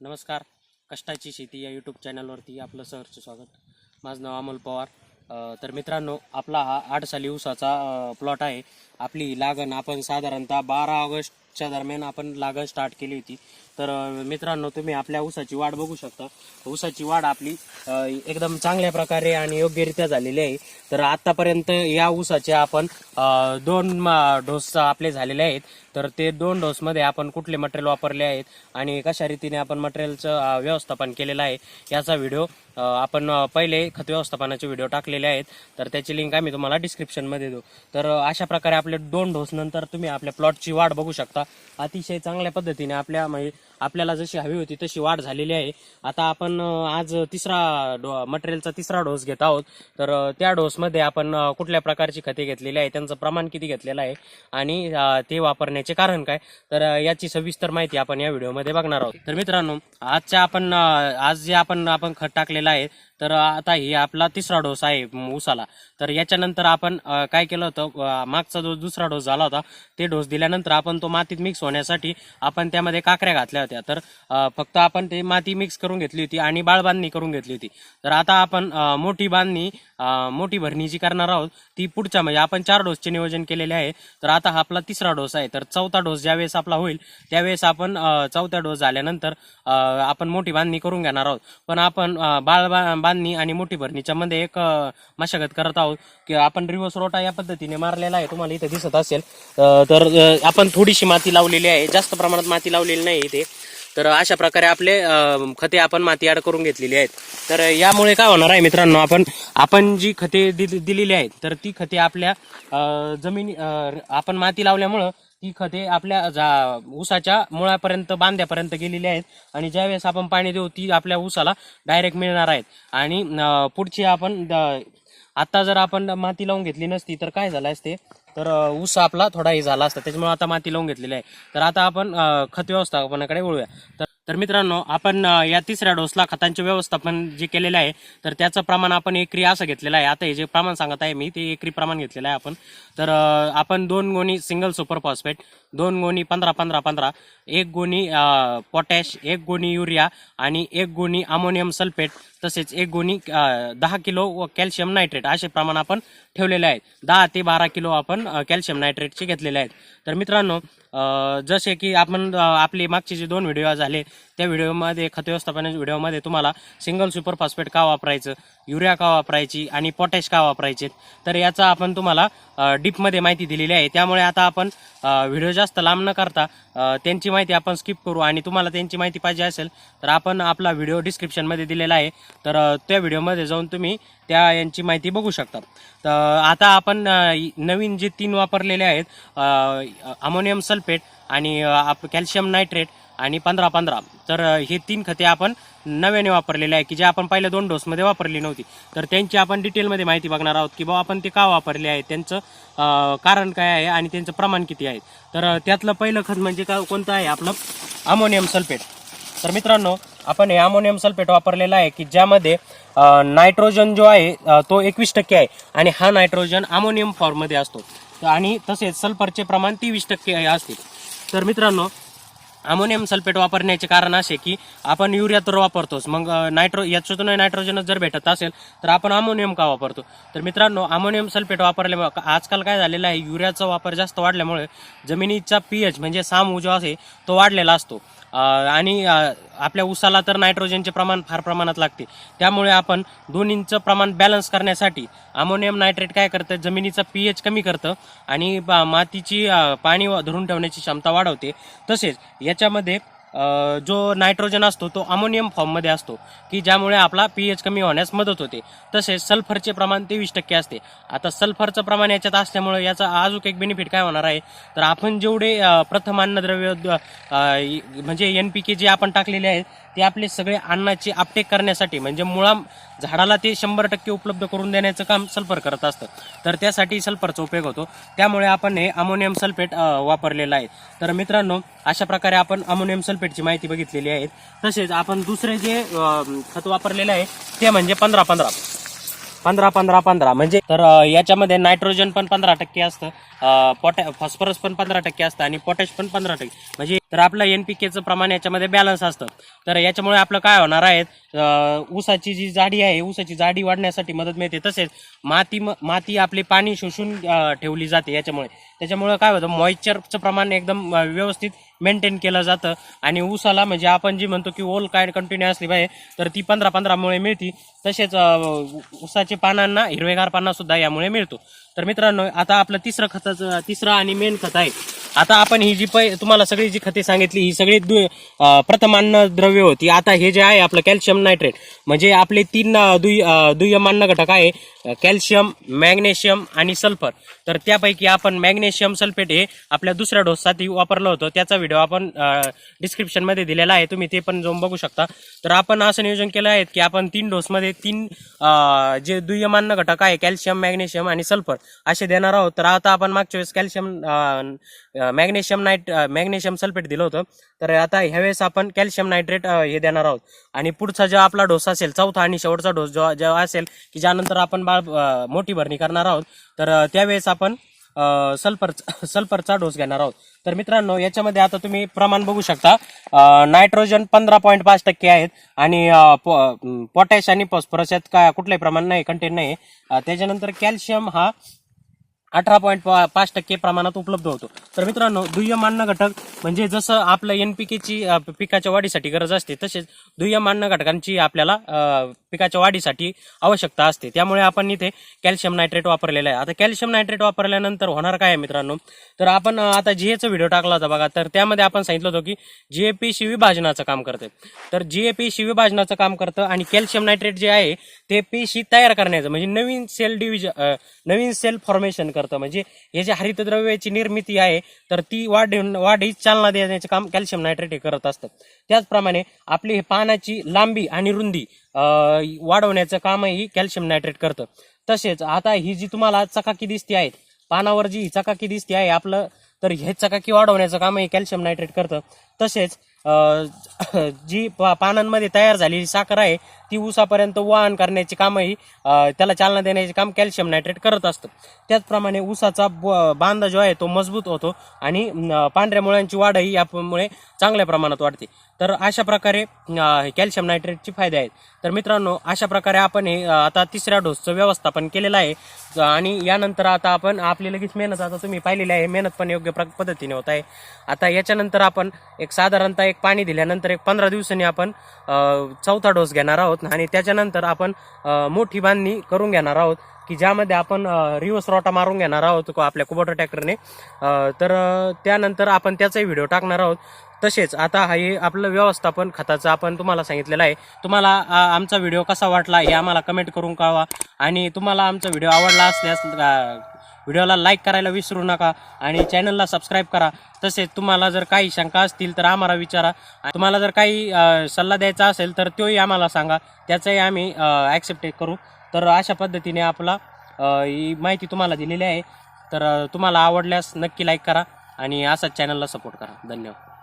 नमस्कार. कष्टाची शेती या यूट्यूब चॅनलवरती आपलं सहर्ष स्वागत. माझं नाव अमोल पवार. तर मित्रांनो आपला हा आठ साली ऊसाचा प्लॉट आहे. आपली लागण आपण साधारणतः बारा ऑगस्टच्या दरम्यान आपण लागण स्टार्ट केली होती. तर मित्रांनो तुम्ही आपल्या ऊसाची वाढ बघू शकता. ऊसाची वाढ आपली एकदम चांगल्या प्रकारे आणि योग्यरित्या झालेली आहे. तर आतापर्यंत या ऊसाचे आपण दोन डोस आपले झालेले आहेत. तर ते दोन डोसमध्ये आपण कुठले मटेरियल वापरले आहेत आणि कशा रीतीने आपण मटेरियलचं व्यवस्थापन केलेलं आहे याचा व्हिडिओ आपण पहिले खत व्यवस्थापनाचे व्हिडिओ टाकलेले आहेत. तर त्याची लिंक आम्ही तुम्हाला डिस्क्रिप्शनमध्ये देऊ. तर अशा प्रकारे आपले दोन डोस नंतर तुम्ही आपल्या प्लॉटची वाढ बघू शकता. अतिशय चांगल्या पद्धतीने आपल्या म्हणजे आपल्याला जशी हवी होती तशी वाढ झालेली आहे. आता आपण आज तिसरा डो मटेरियलचा तिसरा डोस घेत आहोत. तर त्या डोसमध्ये आपण कुठल्या प्रकारची खते घेतलेली आहे त्यांचं प्रमाण किती घेतलेलं आहे आणि ते वापरण्याचे कारण काय? तर याची सविस्तर माहिती आपण या व्हिडिओमध्ये बघणार आहोत. तर मित्रांनो आजच्या आपण आज जे आपण आपण खत टाकलेलं आहे तर आता ही आपला तिसरा डोस आहे ऊसाला तर याच्यानंतर आपण काय केलं होतं मागचा जो दुसरा डोस झाला होता ते डोस दिल्यानंतर आपण तो मातीत मिक्स होण्यासाठी आपण त्यामध्ये काकऱ्या घातल्या होत्या तर फक्त आपण ते माती मिक्स करून घेतली होती आणि बाळबांधणी करून घेतली होती. तर आता आपण मोठी बांधणी मोठी भरणी जी करणार आहोत. ती पुढच्या म्हणजे आपण चार डोसचे नियोजन केलेले आहे. तर आता हा आपला तिसरा डोस आहे. तर चौथा डोस ज्यावेळेस आपला होईल त्यावेळेस आपण चौथा डोस झाल्यानंतर आपण मोठी बांधणी करून घेणार आहोत. पण आपण बाळ बांधणी आणि मोठी भरणीच्या मध्ये एक मशागत करत आहोत की आपण रिव्हर्स रोटा या पद्धतीने मारलेला आहे. तुम्हाला इथे दिसत असेल. तर आपण थोडीशी माती लावलेली आहे. जास्त प्रमाणात माती लावलेली नाही इथे. तर अशा प्रकारे आपले खते आपण माती ॲड करून घेतलेली आहेत. तर यामुळे काय होणार आहे मित्रांनो आपण आपण जी खते दि- दिलेली आहेत तर ती खते आपल्या जमिनी आपण माती लावल्यामुळं ती खते आपल्या जा- ऊसाच्या मुळापर्यंत बांध्यापर्यंत गेलेली आहेत. आणि ज्यावेळेस आपण पाणी देऊ ती आपल्या ऊसाला डायरेक्ट मिळणार आहेत. आणि पुढची आपण द- आता जर आपण माती लावून घेतली नसती तर काय झालं असते? तर ऊस आपला थोडा हे झाला असता. त्याच्यामुळे आता माती लावून घेतलेली आहे. तर आता आपण खत व्यवस्थापनाकडे वळूया. तर तर मित्रांनो आपण या तिसऱ्या डोसला खतांचे व्यवस्थापन जे केलेलं आहे तर त्याचं प्रमाण आपण एकरी असं घेतलेलं आहे. आता हे जे प्रमाण सांगत आहे मी ते एकरी प्रमाण घेतलेलं आहे आपण. तर आपण दोन गोणी सिंगल सुपर फॉस्फेट दोन गोणी पंधरा पंधरा पंधरा एक गोणी पोटॅश एक गोणी युरिया आणि एक गोणी अमोनियम सल्फेट तसेच एक गोणी दहा किलो व कॅल्शियम नायट्रेट असे प्रमाण आपण ठेवलेले आहेत. दहा ते बारा किलो आपण कॅल्शियम नायट्रेटचे घेतलेले आहेत. तर मित्रांनो जसे की आपण आपले मागचे जे दोन व्हिडिओ झाले त्या व्हिडिओमध्ये खत व्यवस्थापन व्हिडिओमध्ये तुम्हाला सिंगल सुपर फॉस्फेट का वापरायचं युरिया का वापरायची आणि पोटॅश का वापरायचे तर याचा आपण तुम्हाला डीपमध्ये माहिती दिलेली आहे. त्यामुळे आता आपण व्हिडिओ जास्त लांब न करता त्यांची माहिती आपण स्किप करू आणि तुम्हाला त्यांची माहिती पाहिजे असेल तर आपण आपला व्हिडिओ डिस्क्रिप्शनमध्ये दिलेला आहे. तर त्या व्हिडिओमध्ये जाऊन तुम्ही त्या यांची माहिती बघू शकता. तर आता आपण नवीन जे तीन वापरलेले आहेत अमोनियम सल्फेट आणि आप कॅल्शियम नायट्रेट आणि पंधरा पंधरा. तर हे तीन खते आपण नव्याने वापरलेले आहे की जे आपण पहिल्या दोन डोसमध्ये वापरली नव्हती. तर त्यांची आपण डिटेलमध्ये माहिती बघणार आहोत की बाबा आपण ते का वापरले आहे त्यांचं कारण काय आहे आणि त्यांचं प्रमाण किती आहे. तर त्यातलं पहिलं खत म्हणजे का कोणतं आहे आपलं? Ammonium sulphate. तर मित्रांनो आपण हे अमोनियम सल्फेट वापरलेला आहे की ज्यामध्ये नायट्रोजन जो आहे तो एकवीस टक्के आहे आणि हा नायट्रोजन अमोनियम फॉर्ममध्ये असतो. तर आणि तसेच सल्फरचे प्रमाण तेवीस टक्के असते. तर मित्रांनो अमोनियम सल्फेट वापरण्याचे कारण असे की आपण युरिया तर वापरतोच. मग नायट्रो याच्यातून नायट्रोजनच जर भेटत असेल तर आपण अमोनियम का वापरतो? तर मित्रांनो अमोनियम सल्फेट वापरल्यामुळे आजकाल काय झालेलं आहे युरियाचा वापर जास्त वाढल्यामुळे जमिनीचा पीएच म्हणजे साम जो आहे तो वाढलेला असतो. आणि आपल्या ऊसाला तर नायट्रोजनचे प्रमाण फार प्रमाणात लागते. त्यामुळे आपण दोन्हींचं प्रमाण बॅलन्स करण्यासाठी अमोनियम नायट्रेट काय करतं? जमिनीचा पीएच कमी करतं आणि मातीची पाणी व- धरून ठेवण्याची क्षमता वाढवते. तसेच याच्यामध्ये जो नायट्रोजन असतो तो अमोनियम फॉर्ममध्ये असतो की ज्यामुळे आपला पीएच कमी होण्यास मदत होते. तसेच सल्फरचे प्रमाण तेवीस टक्के असते. आता सल्फरचं प्रमाण याच्यात असल्यामुळे याचा अजून एक बेनिफिट काय होणार आहे? तर आपण जेवढे प्रथम अन्नद्रव्य म्हणजे एन पी के जे आपण टाकलेले आहेत ते आपले सगळे अन्नाची अपटेक करण्यासाठी म्हणजे मुळा झाडाला ते शंभर टक्के उपलब्ध करून देण्याचं काम सल्फर करत असतं. तर त्यासाठी सल्फरचा उपयोग होतो. त्यामुळे आपण हे अमोनियम सल्फेट वापरलेलं आहे. तर मित्रांनो अशा प्रकारे आपण अमोनियम सल्फेट सल्फेटची माहिती बघितलेली आहे तसेच आपण दुसरे जे खत वापरलेलं आहे ते म्हणजे पंधरा पंधरा. पंधरा पंधरा पंधरा. म्हणजे तर याच्यामध्ये नायट्रोजन पण पंधरा टक्के असतं पोटॅ फॉस्फरस पण पंधरा टक्के असतं आणि पोटॅश पण पंधरा टक्के. म्हणजे तर आपलं एन पी केचं प्रमाण याच्यामध्ये बॅलन्स असतं. तर याच्यामुळे आपलं काय होणार आहे ऊसाची जी जाडी आहे ऊसाची जाडी वाढण्यासाठी मदत मिळते. तसेच माती माती आपली पाणी शोषून ठेवली जाते याच्यामुळे. त्याच्यामुळे काय होतं मॉइश्चरचं प्रमाण एकदम व्यवस्थित मेंटेन केलं जातं. आणि ऊसाला म्हणजे आपण जी म्हणतो की ओल काय कंटिन्यू असली पाहिजे तर ती पंधरा पंधरामुळे मिळती. तसेच ऊसाचे पानांना हिरवेगार पानासुद्धा यामुळे मिळतो. तर मित्रांनो आता आपलं तिसरं खताचं तिसरं आणि मेन खत आहे. आता आपण ही जी पै तुम्हाला सगळी जी खते सांगितली ही सगळी दु प्रथम अन्न द्रव्य होती. आता हे जे आहे आपलं कॅल्शियम नायट्रेट म्हणजे आपले तीन दुय दुय्य दुय्यम अन्न घटक आहे कॅल्शियम मॅग्नेशियम आणि सल्फर तर त्यापैकी आपण मॅग्नेशियम सल्फेट हे आपल्या दुसऱ्या डोससाठी वापरलं होतं. त्याचा व्हिडिओ आपण डिस्क्रिप्शनमध्ये दिलेला आहे. तुम्ही ते पण जाऊन बघू शकता. तर आपण असं नियोजन केलं आहे की आपण तीन डोसमध्ये तीन जे दुय्यम अन्न घटक आहे कॅल्शियम मॅग्नेशियम आणि सल्फर असे देणार आहोत. तर आता आपण मागच्या वेळेस calcium magnesium nitrate magnesium sulphate दिलं होतं. तर आता ह्यावेळेस आपण कॅल्शियम नायट्रेट हे देणार आहोत. आणि पुढचा जो आपला डोस असेल चौथा आणि शेवटचा डोस जो जेव्हा असेल की ज्यानंतर आपण बाळ मोठी भरणी करणार आहोत. तर त्यावेळेस आपण सल्फर सल्फरचा डोस घेणार आहोत. तर मित्रांनो याच्यामध्ये आता तुम्ही प्रमाण बघू शकता. नायट्रोजन पंधरा पॉईंट पाच टक्के आहेत आणि पोटॅश आणि फॉस्फरस यात काय कुठलंही प्रमाण नाही कंटेंट नाही त्याच्यानंतर कॅल्शियम हा अठरा पॉईंट पाच टक्के प्रमाणात उपलब्ध होतो. तर मित्रांनो दुय्यम अन्न घटक म्हणजे जसं आपलं एनपीकेची पिकाच्या वाढीसाठी गरज असते तसेच दुय्यम अन्न घटकांची आपल्याला पिकाच्या वाढीसाठी आवश्यकता असते. त्यामुळे आपण इथे कॅल्शियम नायट्रेट वापरलेलं आहे. आता कॅल्शियम नायट्रेट वापरल्यानंतर होणार काय आहे मित्रांनो? तर आपण आता जीएचा व्हिडिओ टाकला होता बघा तर त्यामध्ये आपण सांगितलं होतं की जीएपी विभाजनाचं काम करते. तर जीएपी विभाजनाचं काम करतं आणि कॅल्शियम नायट्रेट जे आहे ते पेशी तयार करण्याचं म्हणजे नवीन सेल डिव्हिजन नवीन सेल फॉर्मेशन करतं. म्हणजे हे जे हरितद्रव्याची निर्मिती आहे तर ती वाढ वाढीस चालना देण्याचे काम कॅल्शियम नायट्रेट हे करत असतं. त्याचप्रमाणे आपली हे पानाची लांबी आणि रुंदी वाढवण्याचं कामही कॅल्शियम नायट्रेट करतं. तसेच आता ही जी तुम्हाला चकाकी दिसते आहे पानावर जी ही चकाकी दिसते आहे आपलं तर हे चकाकी वाढवण्याचं कामही कॅल्शियम नायट्रेट करतं. तसेच जी पा- पानांमध्ये तयार झालेली साखर आहे ती ऊसापर्यंत वाहन करण्याचे कामही त्याला चालना देण्याचे काम कॅल्शियम नायट्रेट करत असतं. त्याचप्रमाणे ऊसाचा ब- बांधा जो आहे तो मजबूत होतो आणि पांढऱ्या मुळांची वाढही यामुळे चांगल्या प्रमाणात वाढते. तर अशा प्रकारे कॅल्शियम नायट्रेटचे फायदे आहेत. तर मित्रांनो अशा प्रकारे आपण हे आता तिसऱ्या डोसचं व्यवस्थापन केलेलं आहे. आणि यानंतर आता आपण आपली लगेच मेहनत आता तुम्ही पाहिलेली आहे मेहनत पण योग्य प्र- पद्धतीने होत आहे. आता याच्यानंतर आपण एक साधारणतः एक पाणी दिल्यानंतर एक पंधरा दिवसांनी आपण चौथा डोस घेणार आहोत. आणि त्याच्यानंतर आपण मोठी बांधणी करून घेणार आहोत की ज्यामध्ये आपण रिव्हर्स रोटा मारून घेणार आहोत आपल्या कुबोटा ट्रॅक्टरने. तर त्यानंतर आपण त्याचाही व्हिडिओ टाकणार आहोत. तसेच आता हे आपलं व्यवस्थापन खताचं आपण तुम्हाला सांगितलेलं आहे. तुम्हाला आमचा व्हिडिओ कसा वाटला हे आम्हाला कमेंट करून कळवा. आणि तुम्हाला आमचा व्हिडिओ आवडला असल्यास व्हिडिओला लाईक करायला विसरू नका आणि चॅनलला सबस्क्राईब करा. तसेच तुम्हाला जर काही शंका असतील तर आम्हाला विचारा. तुम्हाला जर काही सल्ला द्यायचा असेल तर तोही आम्हाला सांगा. त्याचाही आम्ही ॲक्सेप्ट करू. तर अशा पद्धतीने आपला ही माहिती तुम्हाला दिलेली आहे. तर तुम्हाला आवडल्यास नक्की लाईक करा आणि असाच चॅनलला सपोर्ट करा. धन्यवाद.